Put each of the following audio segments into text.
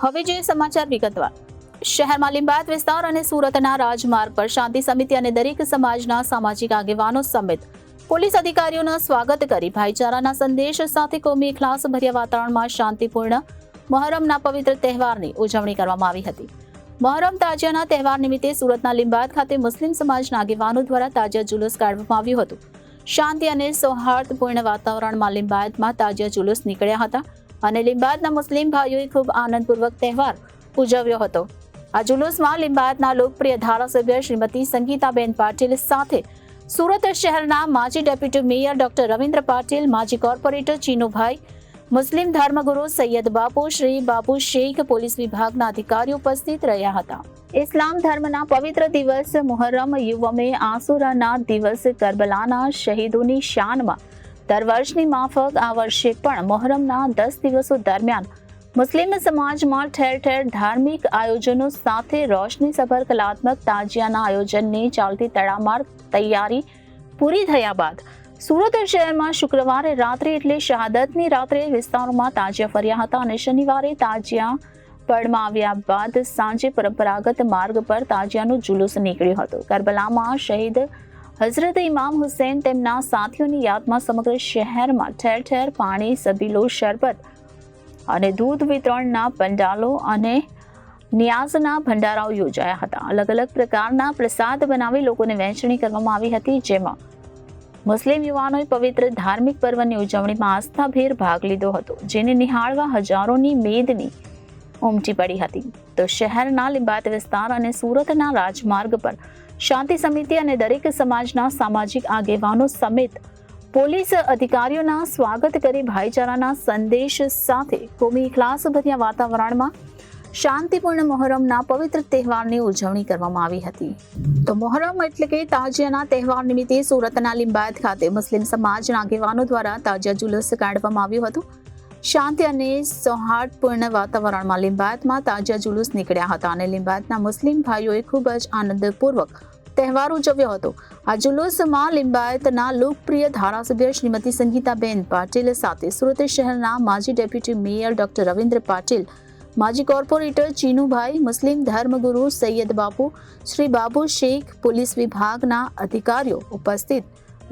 હવે જોઈએ સમાચાર વિગતવાર. શહેરમાં લિંબાયત વિસ્તાર અને સુરતના રાજમાર્ગ પર શાંતિ સમિતિ અને દરેક સમાજના સામાજિક આગેવાનો સમેત પોલીસ અધિકારીઓના સ્વાગત કરી ભાઈચારાના સંદેશ સાથે કોમી ક્લાસ ભર્યા વાતાવરણમાં શાંતિપૂર્ણ મહોરમના પવિત્ર તહેવારની ઉજવણી કરવામાં આવી હતી. મહોરમ તાજિયાના તહેવાર નિમિત્તે સુરતના લિંબાયત ખાતે મુસ્લિમ સમાજના આગેવાનો દ્વારા તાજિયા જુલુસ કાઢવામાં આવ્યું હતું. શાંતિ અને સૌહાર્દપૂર્ણ વાતાવરણમાં લિંબાયતમાં તાજિયા જુલુસ નીકળ્યા હતા. અને લિંબાયતના મુસ્લિમ ભાઈઓએ ખૂબ આનંદપૂર્વક તહેવાર ઉજવ્યો હતો. આ જુલુસમાં લિંબાયતના લોકપ્રિય ધારાસભ્ય શ્રીમતી સંગીતાબેન પાટીલ સાથે સુરત શહેરના માજી deputy mayor doctor Ravindra Patil, માજી કોર્પોરેટર ચીનુભાઈ, મુસ્લિમ ધર્મગુરુ સૈયદ બાપુ, શ્રી બાપુ શેખ, પોલીસ વિભાગના અધિકારીઓ ઉપસ્થિત રહ્યા હતા. ઇસ્લામ ધર્મના પવિત્ર દિવસ મુહર્રમ યુવમે આસુરાના દિવસ કરબલાના શહીદોની શાનમાં દર વર્ષની માફક આ વર્ષે પણ મોહરમના દસ દિવસો દરમિયાન મુસ્લિમ સમાજમાં ઠેર ઠેર ધાર્મિક આયોજનો સાથે રોશની સભર કલાત્મક તાજિયાના આયોજનની ચાલતી તડામાર તૈયારી પૂરી થયા બાદ સુરત શહેરમાં શુક્રવારે રાત્રે એટલે શહાદતની રાત્રે વિસ્તારોમાં તાજિયા ફર્યા હતા અને શનિવારે તાજિયા પડમાં આવ્યા બાદ સાંજે પરંપરાગત માર્ગ પર તાજિયાનું જુલુસ નીકળ્યું હતું. કરબલામાં શહીદ હઝરત ઇમામ હુસેન તેમના સાથીઓની યાદમાં સમગ્ર શહેરમાં ઠેર ઠેર પાણી, સબીલો, શરબત અને દૂધ વિતરણના પંડાલો અને નિયાઝના ભંડારાઓ યોજાયા હતા. અલગ અલગ પ્રકારના પ્રસાદ બનાવી લોકોને વહેંચણી કરવામાં આવી હતી, જેમાં મુસ્લિમ યુવાનોએ પવિત્ર ધાર્મિક પર્વની ઉજવણીમાં આસ્થાભેર ભાગ લીધો હતો, જેને નિહાળવા હજારોની મેદની ઉમટી પડી હતી. તો શહેરના લિંબાત વિસ્તાર અને સુરતના રાજમાર્ગ પર શાંતિ સમિતિ અને દરેક સમાજના સામાજિક આગેવાનો સમેત પોલીસ અધિકારીઓના સ્વાગત કરી ભાઈચારાના સંદેશ સાથે કોમી ભર્યા વાતાવરણમાં શાંતિપૂર્ણ મોહરમના પવિત્ર તહેવારની ઉજવણી કરવામાં આવી હતી. તો મોહરમ એટલે કે તાજિયાના તહેવાર નિમિત્તે સુરતના લિંબાયત ખાતે મુસ્લિમ સમાજના આગેવાનો દ્વારા તાજિયા જુલુસ કાઢવામાં આવ્યું હતું. શાંતિ અને સૌહાર્દપૂર્ણ વાતાવરણમાં લિંબાયતમાં તાજિયા જુલુસ નીકળ્યા હતા અને લિંબાયતના મુસ્લિમ ભાઈઓએ ખૂબ જ આનંદપૂર્વક તહેવાર ઉજવ્યો હતો. આ જુલુસમાં લિંબાયતના લોકપ્રિય ધારાસભ્ય શ્રીમતી સંગીતાબેન પાટીલ સાથે સુરત શહેરના માજી deputy mayor doctor Ravindra Patil, માજી કોર્પોરેટર ચીનુભાઈ, મુસ્લિમ ધર્મગુરુ સૈયદ બાપુ, શ્રી બાબુ શેખ, પોલીસ વિભાગના અધિકારીઓ ઉપસ્થિત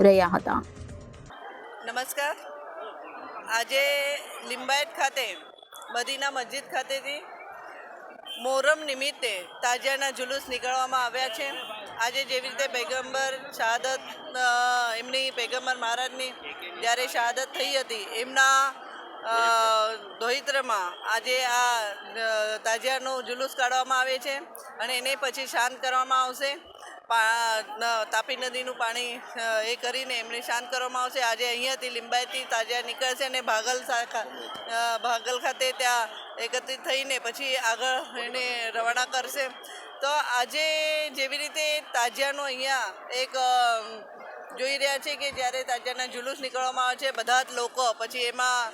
રહ્યા હતા. નમસ્કાર. આજે લિંબાયત ખાતે, મદીના મસ્જિદ ખાતેથી મોહરમ નિમિત્તે તાજિયાના જુલુસ નીકળવામાં આવ્યા છે. આજે જેવી રીતે પૈગંબર શહાદત એમની પૈગંબર મહારાજની જ્યારે શહાદત થઈ હતી, એમના દોહિત્રમાં આજે આ તાજિયાનો જુલુસ કાઢવામાં આવે છે અને એને પછી શાંત કરવામાં આવશે. તાપી નદીનું પાણી એ કરીને એમને શાંત કરવામાં આવશે. આજે અહીંયાથી લિંબાયતથી તાજિયા નીકળશે અને ભાગલ ભાગલ ખાતે ત્યાં એકત્રિત થઈને પછી આગળ એને રવાના કરશે. તો આજે જેવી રીતે તાજિયાનો અહીંયા એક જોઈ રહ્યા છે કે જ્યારે તાજિયાના જુલુસ નીકળવામાં આવે છે, બધા જ લોકો પછી એમાં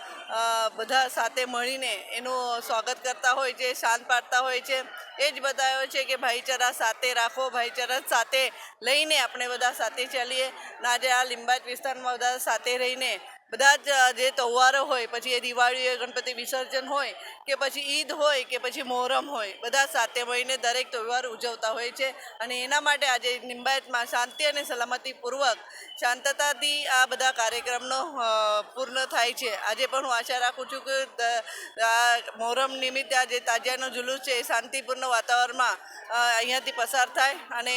બધા સાથે મળીને એનું સ્વાગત કરતા હોય છે શાંત પાડતા હોય છે. એ જ બતાવ્યો છે કે ભાઈચારા સાથે રાખો, ભાઈચારા સાથે લઈને આપણે બધા સાથે ચાલીએ. ને આજે આ લીંબાજ વિસ્તારમાં બધા સાથે રહીને બધા જ જે તહેવારો હોય, પછી એ દિવાળી હોય, ગણપતિ વિસર્જન હોય, કે પછી ઈદ હોય, કે પછી મોહરમ હોય, બધા સાથે મળીને દરેક તહેવાર ઉજવતા હોય છે. અને એના માટે આજે નિંબાયતમાં શાંતિ અને સલામતીપૂર્વક શાંતતાથી આ બધા કાર્યક્રમનો પૂર્ણ થાય છે. આજે પણ હું આશા રાખું છું કે આ મોહરમ નિમિત્તે આજે તાજિયાનો જુલુસ છે એ શાંતિપૂર્ણ વાતાવરણમાં અહીંયાથી પસાર થાય અને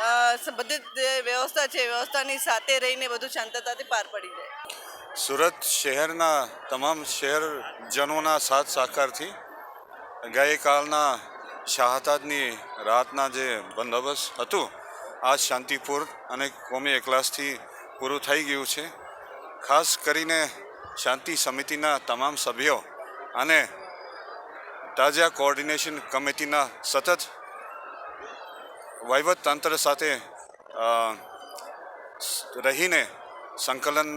અ, સ- બધી જે વ્યવસ્થા છે વ્યવસ્થાની સાથે રહીને બધું શાંતતાથી પાર પડી જાય. સુરત શહેરના તમામ શહેરજનોના સાથ સાકારથી ગઈકાલના શાહતાદની રાતના જે બંદોબસ્ત હતું આ શાંતિપૂર્ણ અને કોમી એકલાસથી પૂરું થઈ ગયું છે. ખાસ કરીને શાંતિ સમિતિના તમામ સભ્યો અને તાજા કોઓર્ડિનેશન કમિટીના સતત વહીવટ તંત્ર સાથે રહીને, સંકલન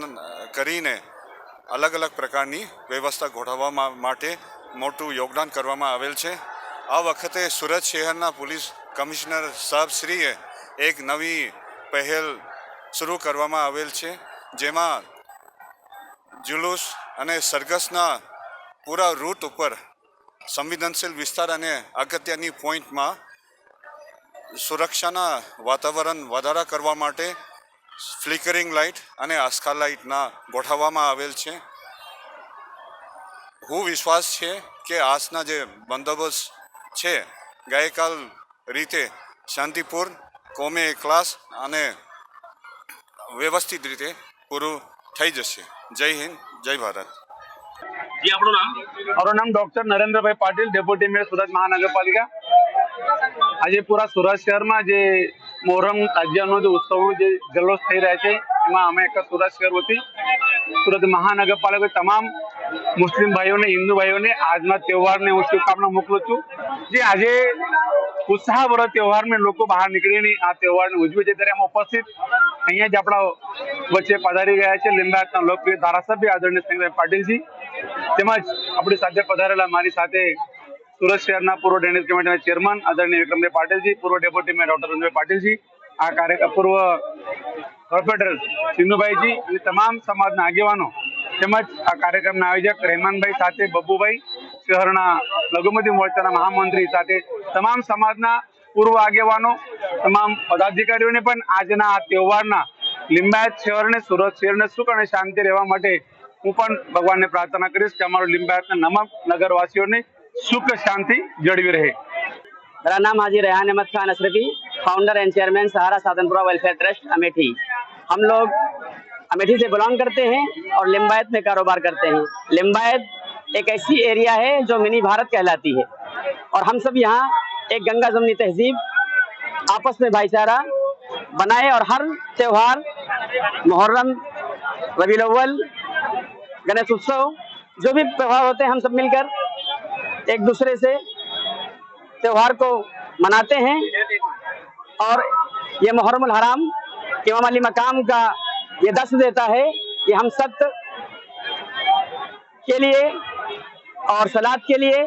કરીને અલગ અલગ પ્રકારની વ્યવસ્થા ગોઠવવા માટે મોટું યોગદાન કરવામાં આવેલ છે. આ વખતે સુરત શહેરના પોલીસ કમિશનર સાહેબશ્રીએ એક નવી પહેલ શરૂ કરવામાં આવેલ છે, જેમાં જુલુસ અને સરઘસના પૂરા રૂટ ઉપર સંવેદનશીલ વિસ્તાર અને અગત્યની પોઈન્ટમાં સુરક્ષાના વાતાવરણ વધારા કરવા માટે ફ્લિકરિંગ લાઇટ અને આસ્કા લાઇટના ગોઠવવામાં આવેલ છે. હું વિશ્વાસ છે કે આજના જે બંદોબસ્ત છે ગઈકાલ રીતે શાંતિપૂર્ણ કોમે ક્લાસ અને વ્યવસ્થિત રીતે પૂરું થઈ જશે. જય હિન્દ જય ભારત. જી આપણું નામ? મારું નામ doctor Narendrabhai Patil deputy mayor Surat મહાનગરપાલિકા. આજે પૂરા સુરત શહેરમાં જે મોહરમ તાજિયાનો જે ઉત્સવનો જે જલ્લોષ થઈ રહ્યા છે, એમાં અમે એક સુરત શહેર વતી સુરત મહાનગરપાલિકા તમામ મુસ્લિમ ભાઈઓને, હિન્દુ ભાઈઓને આજના તહેવારને હું શુભકામના મોકલું છું. જે આજે ઉત્સાહભરો તહેવારમાં લોકો બહાર નીકળીને આ તહેવારને ઉજવે છે. ત્યારે ઉપસ્થિત અહીંયા જ આપણા વચ્ચે પધારી ગયા છે લીંબાયતના લોકપ્રિય ધારાસભ્ય આદરણીય સંગ્રહ પાટીલજી તેમજ આપણી સાથે પધારેલા મારી સાથે સુરત શહેરના પૂર્વ ડ્રેનેજ કમિટીના ચેરમેન આદરણીય વિક્રમભાઈ પાટીલજી, પૂર્વ deputy mayor doctor Ranjbhai Patilji, આ કાર્ય પૂર્વ કોર્પોરેટર સિંધુભાઈજી અને તમામ સમાજના આગેવાનો તેમજ આ કાર્યક્રમના આયોજક રહેમાનભાઈ સાથે બબ્બુભાઈ શહેરના લઘુમતી મોરચાના મહામંત્રી સાથે તમામ સમાજના પૂર્વ આગેવાનો, તમામ પદાધિકારીઓને પણ આજના આ તહેવારના લિંબાયત શહેરને, સુરત શહેરને સુખ અને શાંતિ રહેવા માટે હું પણ ભગવાનને પ્રાર્થના કરીશ કે અમારું લિંબાયતના નમક નગરવાસીઓને سکھ شانتی جڑی رہے میرا نام حاجی ریحان احمد خان اشرفی فاؤنڈر اینڈ چیئرمین سہارا سادنپورہ ویلفیئر ٹرسٹ امیٹھی ہم لوگ امیٹھی سے بلانگ کرتے ہیں اور لمبایت میں کاروبار کرتے ہیں لمبایت ایک ایسی ایریا ہے جو منی بھارت کہلاتی ہے اور ہم سب یہاں ایک گنگا جمنی تہذیب آپس میں بھائی چارہ بنائے اور ہر تہوار محرم ربی الاول گنیش اتسو جو بھی تہوار ہوتے ہیں ہم سب مل کر ایک دوسرے سے تہوار کو مناتے ہیں اور یہ محرم الحرام امام علی مقام کا یہ دس دیتا ہے کہ ہم سب کے لیے اور سلاد کے لیے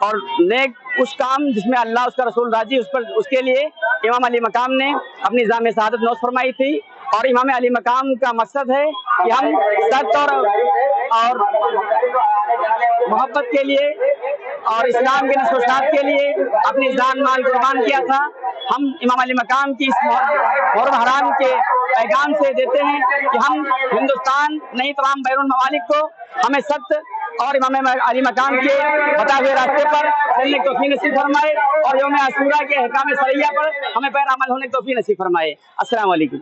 اور نیک اس کام جس میں اللہ، اس کا رسول راضی، اس پر، اس کے لیے امام علی مقام نے اپنی جامع شہادت نوش فرمائی تھی اور امام علی مقام کا مقصد ہے کہ ہم سخت اور اور محبت کے لیے اور اسلام کے نشو کے لیے اپنی جان مال قربان کیا تھا۔ ہم امام علی مقام کی اس محرم حرام کے پیغام سے دیتے ہیں کہ ہم ہندوستان نہیں، تمام بیرون ممالک کو ہمیں ست اور امام علی مقام کے بتا ہوئے راستے پر چلنے کی توفیق نصیب فرمائے اور یوم عصورہ کے احکام سریا پر ہمیں پیر عمل ہونے کی توفیق نصیب فرمائے۔ السلام علیکم۔